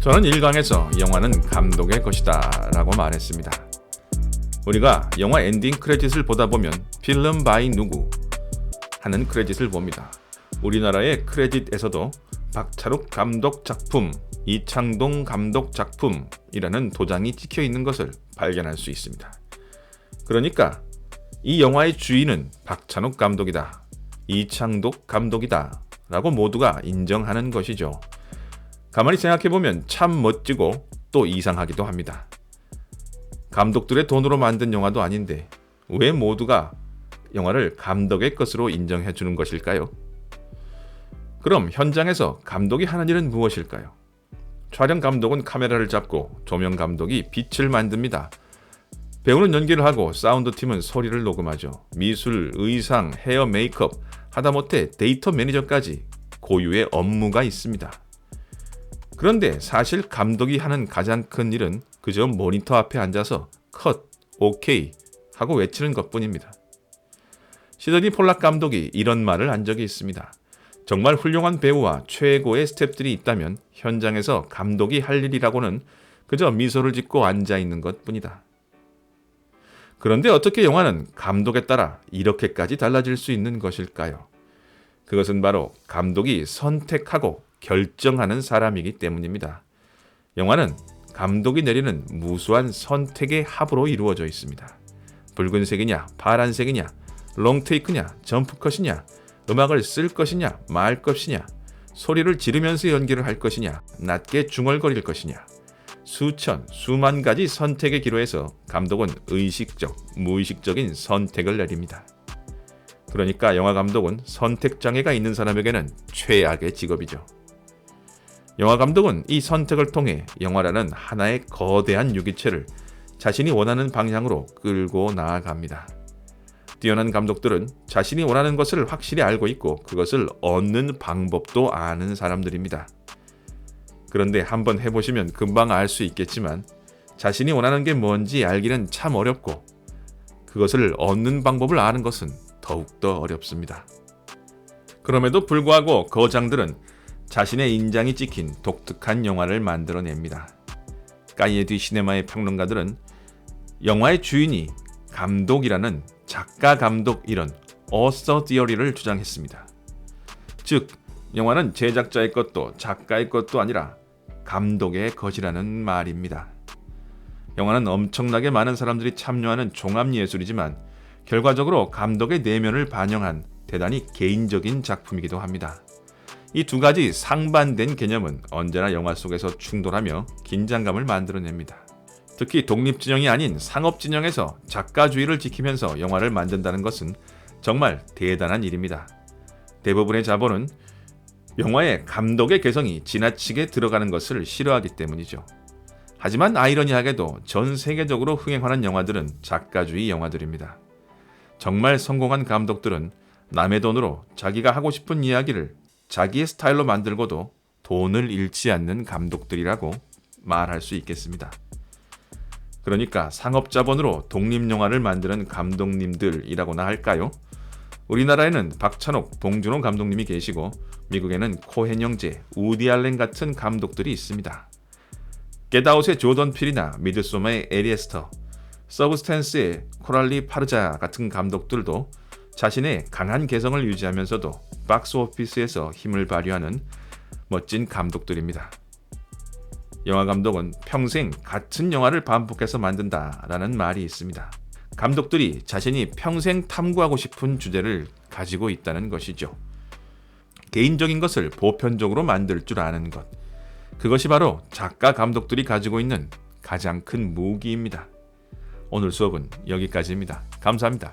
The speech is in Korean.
저는 1강에서 영화는 감독의 것이다 라고 말했습니다. 우리가 영화 엔딩 크레딧을 보다 보면 필름 바이 누구 하는 크레딧을 봅니다. 우리나라의 크레딧에서도 박찬욱 감독 작품, 이창동 감독 작품이라는 도장이 찍혀 있는 것을 발견할 수 있습니다. 그러니까 이 영화의 주인은 박찬욱 감독이다, 이창독 감독이다 라고 모두가 인정하는 것이죠. 가만히 생각해보면 참 멋지고 또 이상하기도 합니다. 감독들의 돈으로 만든 영화도 아닌데 왜 모두가 영화를 감독의 것으로 인정해 주는 것일까요? 그럼 현장에서 감독이 하는 일은 무엇일까요? 촬영 감독은 카메라를 잡고 조명 감독이 빛을 만듭니다. 배우는 연기를 하고 사운드 팀은 소리를 녹음하죠. 미술, 의상, 헤어, 메이크업, 하다못해 데이터 매니저까지 고유의 업무가 있습니다. 그런데 사실 감독이 하는 가장 큰 일은 그저 모니터 앞에 앉아서 컷, 오케이 하고 외치는 것 뿐입니다. 시드니 폴락 감독이 이런 말을 한 적이 있습니다. 정말 훌륭한 배우와 최고의 스탭들이 있다면 현장에서 감독이 할 일이라고는 그저 미소를 짓고 앉아 있는 것 뿐이다. 그런데 어떻게 영화는 감독에 따라 이렇게까지 달라질 수 있는 것일까요? 그것은 바로 감독이 선택하고 결정하는 사람이기 때문입니다. 영화는 감독이 내리는 무수한 선택의 합으로 이루어져 있습니다. 붉은색이냐, 파란색이냐, 롱테이크냐, 점프컷이냐, 음악을 쓸 것이냐, 말 것이냐, 소리를 지르면서 연기를 할 것이냐, 낮게 중얼거릴 것이냐, 수천, 수만 가지 선택의 기로에서 감독은 의식적, 무의식적인 선택을 내립니다. 그러니까 영화 감독은 선택 장애가 있는 사람에게는 최악의 직업이죠. 영화 감독은 이 선택을 통해 영화라는 하나의 거대한 유기체를 자신이 원하는 방향으로 끌고 나아갑니다. 뛰어난 감독들은 자신이 원하는 것을 확실히 알고 있고 그것을 얻는 방법도 아는 사람들입니다. 그런데 한번 해보시면 금방 알 수 있겠지만 자신이 원하는 게 뭔지 알기는 참 어렵고 그것을 얻는 방법을 아는 것은 더욱더 어렵습니다. 그럼에도 불구하고 거장들은 자신의 인장이 찍힌 독특한 영화를 만들어냅니다. 까이에디 시네마의 평론가들은 영화의 주인이 감독이라는 작가 감독 이런 어서 디어리를 주장했습니다. 즉 영화는 제작자의 것도 작가의 것도 아니라 감독의 것이라는 말입니다. 영화는 엄청나게 많은 사람들이 참여하는 종합 예술이지만 결과적으로 감독의 내면을 반영한 대단히 개인적인 작품이기도 합니다. 이 두 가지 상반된 개념은 언제나 영화 속에서 충돌하며 긴장감을 만들어냅니다. 특히 독립진영이 아닌 상업진영에서 작가주의를 지키면서 영화를 만든다는 것은 정말 대단한 일입니다. 대부분의 자본은 영화에 감독의 개성이 지나치게 들어가는 것을 싫어하기 때문이죠. 하지만 아이러니하게도 전 세계적으로 흥행하는 영화들은 작가주의 영화들입니다. 정말 성공한 감독들은 남의 돈으로 자기가 하고 싶은 이야기를 자기의 스타일로 만들고도 돈을 잃지 않는 감독들이라고 말할 수 있겠습니다. 그러니까 상업자본으로 독립영화를 만드는 감독님들이라고나 할까요? 우리나라에는 박찬욱, 봉준호 감독님이 계시고 미국에는 코헨 형제, 우디 알렌 같은 감독들이 있습니다. 게다웃의 조던 필이나 미드소마의 에리에스터, 서브스탠스의 코랄리 파르자 같은 감독들도 자신의 강한 개성을 유지하면서도 박스 오피스에서 힘을 발휘하는 멋진 감독들입니다. 영화 감독은 평생 같은 영화를 반복해서 만든다라는 말이 있습니다. 감독들이 자신이 평생 탐구하고 싶은 주제를 가지고 있다는 것이죠. 개인적인 것을 보편적으로 만들 줄 아는 것. 그것이 바로 작가 감독들이 가지고 있는 가장 큰 무기입니다. 오늘 수업은 여기까지입니다. 감사합니다.